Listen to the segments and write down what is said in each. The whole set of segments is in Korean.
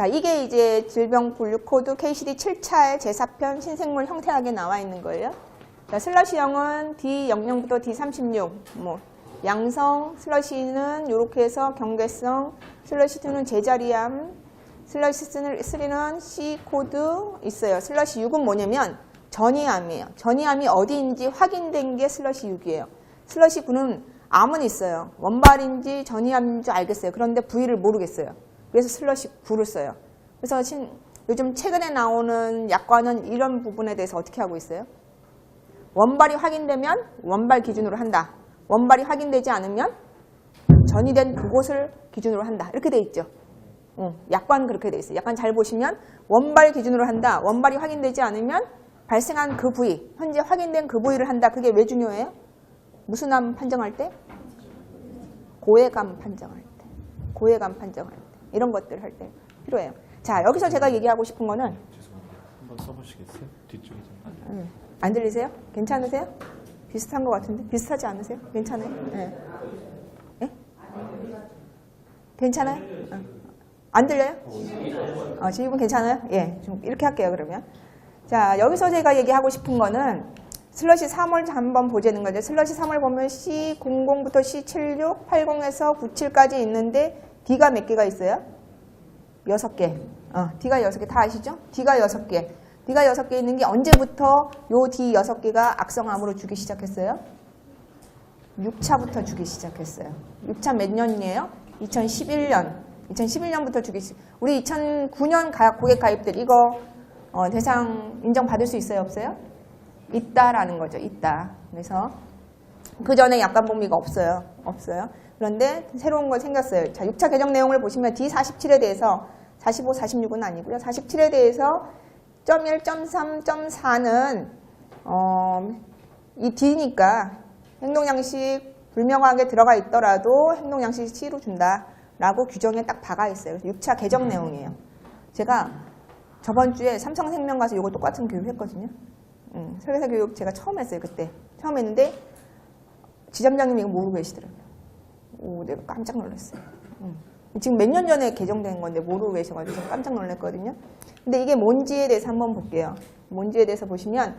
자, 이게 이제 질병 분류 코드 KCD 7차의 제4편 신생물 형태학에 나와 있는 거예요. 자, 슬러시형은 D00부터 D36, 뭐, 양성, 슬러시는 이렇게 해서 경계성, 슬러시2는 제자리암, 슬러시 3는 C 코드 있어요. 슬러시 6은 뭐냐면 전이암이에요. 전이암이 어디인지 확인된 게 슬러시 6이에요. 슬러시 9는 암은 있어요. 원발인지 전이암인 줄 알겠어요. 그런데 부위를 모르겠어요. 그래서 슬러시 9를 써요. 그래서 신- 요즘 최근에 나오는 약관은 이런 부분에 대해서 어떻게 하고 있어요? 원발이 확인되면 원발 기준으로 한다. 원발이 확인되지 않으면 전이된 그곳을 기준으로 한다. 이렇게 돼 있죠. 어, 약관 그렇게 돼 있어요. 약관 잘 보시면 원발 기준으로 한다. 원발이 확인되지 않으면 발생한 그 부위, 현재 확인된 그 부위를 한다. 그게 왜 중요해요? 무슨 암 판정할 때? 고해감 판정할 때. 고해감 판정할 때. 이런 것들 할 때 필요해요. 자, 여기서 제가 얘기하고 싶은 거는 죄송합니다. 한번 써보시겠어요? 뒤쪽에 좀. 음, 안 들리세요? 괜찮으세요? 비슷한 것 같은데? 비슷하지 않으세요? 괜찮아요? 예. 예? 괜찮아요? 어. 안 들려요? 어, 지금 괜찮아요? 예. 좀 이렇게 할게요, 그러면. 자, 여기서 제가 얘기하고 싶은 거는 슬러시 3을 한번 보자는 거죠. 슬러시 3을 보면 C00부터 C76, 80에서 97까지 있는데 D가 몇 개가 있어요? 여섯 개. 어, D가 여섯 개. 다 아시죠? D가 여섯 개. D가 여섯 개 있는 게 언제부터 요 D 여섯 개가 악성암으로 주기 시작했어요? 6차부터 주기 시작했어요. 6차 몇 년이에요? 2011년. 2011년부터 주기 시 우리 2009년 가, 고객 가입들 이거 어, 대상 인정받을 수 있어요? 없어요? 있다라는 거죠. 있다. 그래서 그 전에 약관 범위가 없어요. 없어요. 그런데 새로운 거 생겼어요. 자, 6차 개정 내용을 보시면 D47에 대해서 45, 46은 아니고요. 47에 대해서 .1, .3, .4는 어, 이 D니까 행동양식 불명하게 들어가 있더라도 행동양식 C로 준다라고 규정에 딱 박아 있어요. 그래서 6차 개정 내용이에요. 제가 저번 주에 삼성생명 가서 이거 똑같은 교육 했거든요. 음, 설계사 교육 제가 처음 했어요, 그때. 처음 했는데 지점장님이 이거 모르고 계시더라고요. 오, 내가 깜짝 놀랐어요. 음. 지금 몇 년 전에 개정된 건데 모르고 계셔가지고 깜짝 놀랐거든요. 근데 이게 뭔지에 대해서 한번 볼게요. 뭔지에 대해서 보시면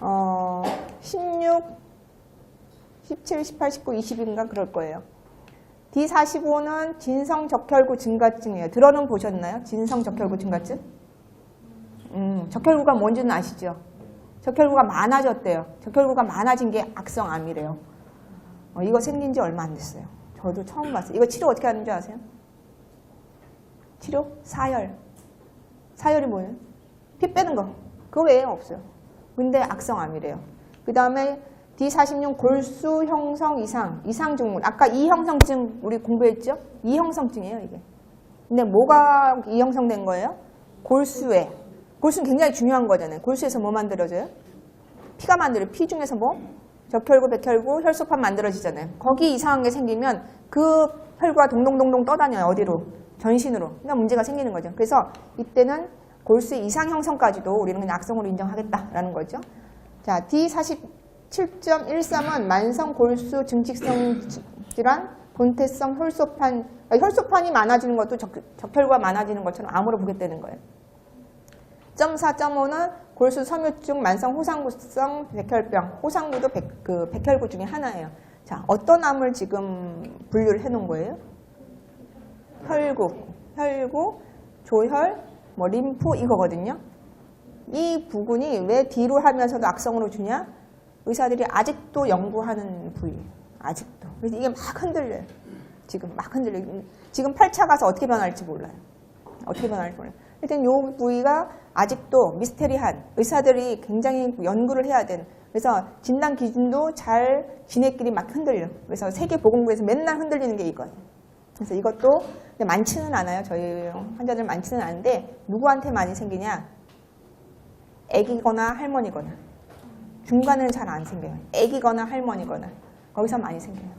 어, 16, 17, 18, 19, 20인가 그럴 거예요. D45는 진성적혈구 증가증이에요. 들어는 보셨나요? 진성적혈구 증가증? 음, 적혈구가 뭔지는 아시죠? 적혈구가 많아졌대요. 적혈구가 많아진 게 악성암이래요. 어, 이거 생긴 지 얼마 안 됐어요. 저도 처음 봤어요. 이거 치료 어떻게 하는 줄 아세요? 치료? 사열. 사열이 뭐예요? 피 빼는 거. 그거 외에 없어요. 근데 악성암이래요. 그 다음에 D46 골수 형성 이상, 이상 증후군. 아까 이 형성증 우리 공부했죠? 이 형성증이에요, 이게. 근데 뭐가 이 형성된 거예요? 골수에. 골수는 굉장히 중요한 거잖아요. 골수에서 뭐 만들어져요? 피가 만들어요. 피 중에서 뭐? 적혈구, 백혈구, 혈소판 만들어지잖아요. 거기 이상한 게 생기면 그 혈구가 동동동동 떠다녀요. 어디로? 전신으로. 그러니까 문제가 생기는 거죠. 그래서 이때는 골수 이상 형성까지도 우리는 그냥 악성으로 인정하겠다라는 거죠. 자, D47.13은 만성 골수 증식성 질환, 본태성 혈소판, 혈소판이 많아지는 것도 적, 적혈구가 많아지는 것처럼 암으로 보겠다는 거예요. .4.5는 골수 섬유증 만성 호상구성 백혈병, 호상구도 백, 그 백혈구 중에 하나예요. 자, 어떤 암을 지금 분류를 해놓은 거예요? 혈구, 혈구, 조혈, 뭐 림프 이거거든요. 이 부분이 왜 D로 하면서도 악성으로 주냐? 의사들이 아직도 연구하는 부위, 아직도. 그래서 이게 막 흔들려요. 지금 막 흔들려요. 지금 8차 가서 어떻게 변할지 몰라요. 어떻게 변할지 몰라요. 일단 요 부위가 아직도 미스테리한 의사들이 굉장히 연구를 해야 되는 그래서 진단 기준도 잘 지네끼리 막 흔들려. 그래서 세계보건부에서 맨날 흔들리는 게 이거예요. 그래서 이것도 많지는 않아요. 저희 환자들 많지는 않은데 누구한테 많이 생기냐? 애기거나 할머니거나 중간에는 잘안 생겨요. 애기거나 할머니거나 거기서 많이 생겨요.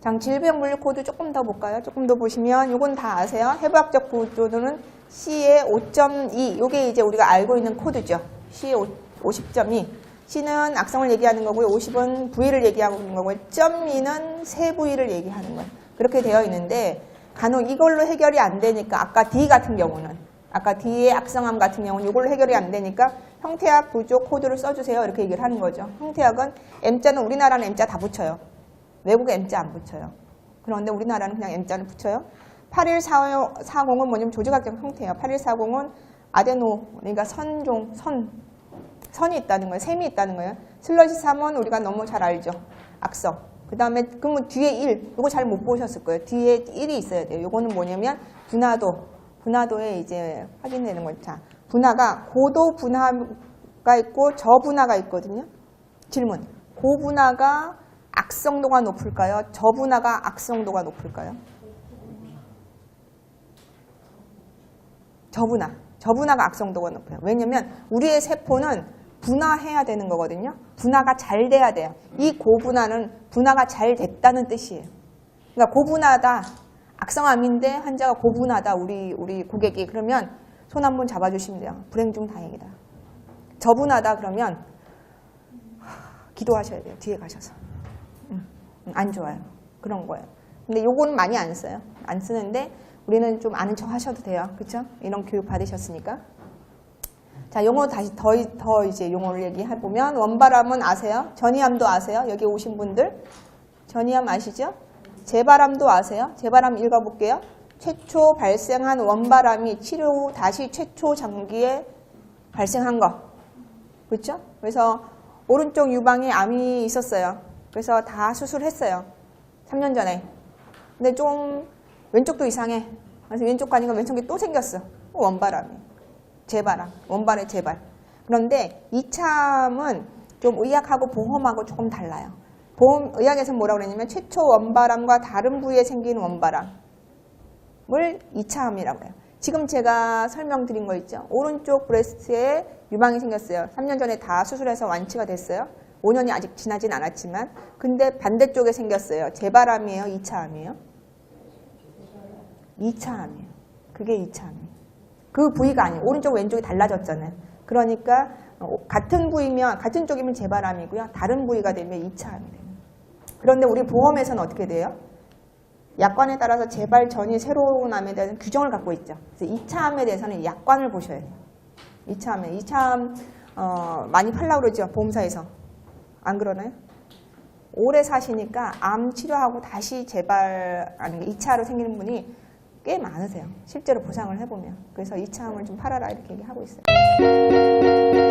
장 질병 분류 코드 조금 더 볼까요? 조금 더 보시면 이건 다 아세요. 해부학적 구조는 C의 5.2 이게 이제 우리가 알고 있는 코드죠. C의 50.2 C는 악성을 얘기하는 거고요. 50은 부위를 얘기하고 있는 거고요. .2는 세 부위를 얘기하는 거예요. 그렇게 되어 있는데 간혹 이걸로 해결이 안 되니까 아까 D 같은 경우는 아까 D의 악성함 같은 경우는 이걸로 해결이 안 되니까 형태학 부족 코드를 써주세요 이렇게 얘기를 하는 거죠. 형태학은 M자는 우리나라는 M자 다 붙여요. 외국에 M자 안 붙여요. 그런데 우리나라는 그냥 M자를 붙여요. 8140은 뭐냐면 조직학적 형태예요. 8140은 아데노 그러니까 선종 선 선이 있다는 거예요. 셈이 있다는 거예요. 슬러시 3은 우리가 너무 잘 알죠. 악성. 그 다음에 그러면 뒤에 1 이거 잘 못 보셨을 거예요. 뒤에 1이 있어야 돼요. 이거는 뭐냐면 분화도 분화도에 이제 확인되는 거죠. 자, 분화가 고도 분화가 있고 저분화가 있거든요. 질문. 고분화가 악성도가 높을까요? 저분화가 악성도가 높을까요? 저분화. 저분화가 악성도가 높아요. 왜냐면 우리의 세포는 분화해야 되는 거거든요. 분화가 잘 돼야 돼요. 이 고분화는 분화가 잘 됐다는 뜻이에요. 그러니까 고분하다. 악성암인데 환자가 고분하다. 우리 우리 고객이 그러면 손 한 번 잡아 주시면 돼요. 불행 중 다행이다. 저분하다 그러면 하, 기도하셔야 돼요. 뒤에 가셔서. 음, 음, 안 좋아요. 그런 거예요. 근데 요거는 많이 안 써요. 안 쓰는데 우리는 좀 아는 척 하셔도 돼요. 그렇죠? 이런 교육 받으셨으니까. 자, 용어 다시 더, 더 이제 용어를 얘기해 보면 원바람은 아세요? 전이암도 아세요? 여기 오신 분들 전이암 아시죠? 재바람도 아세요? 재바람 읽어볼게요. 최초 발생한 원바람이 치료 후 다시 최초 장기에 발생한 거. 그렇죠? 그래서 오른쪽 유방에 암이 있었어요. 그래서 다 수술했어요. 3년 전에. 근데 좀 왼쪽도 이상해. 그래서 왼쪽 가니까 왼쪽이 또 생겼어. 원바람이. 재발암. 원발의 재발. 그런데 이참은 좀 의학하고 보험하고 조금 달라요. 보험, 의학에서는 뭐라고 그랬냐면 최초 원바람과 다른 부위에 생긴 원바람을 이차암이라고 해요. 지금 제가 설명드린 거 있죠. 오른쪽 브레스트에 유방이 생겼어요. 3년 전에 다 수술해서 완치가 됐어요. 5년이 아직 지나진 않았지만 근데 반대쪽에 생겼어요. 재발암이에요, 이차암이에요? 이차암이에요. 그게 이차암이에요. 그 부위가 아니에요. 오른쪽 왼쪽이 달라졌잖아요. 그러니까 어, 같은 부위면 같은 쪽이면 재발암이고요. 다른 부위가 되면 이차암이 돼요. 그런데 우리 보험에서는 어떻게 돼요? 약관에 따라서 재발 전이 새로운 암에 대한 규정을 갖고 있죠. 그래서 2차 암에 대해서는 약관을 보셔야 돼요. 2차 암에 2차 암 어, 많이 팔라고 그러죠. 보험사에서. 안 그러나요? 오래 사시니까 암 치료하고 다시 재발 아니 2차로 생기는 분이 꽤 많으세요. 실제로 보상을 해보면. 그래서 2차암을 좀 팔아라 이렇게 얘기하고 있어요.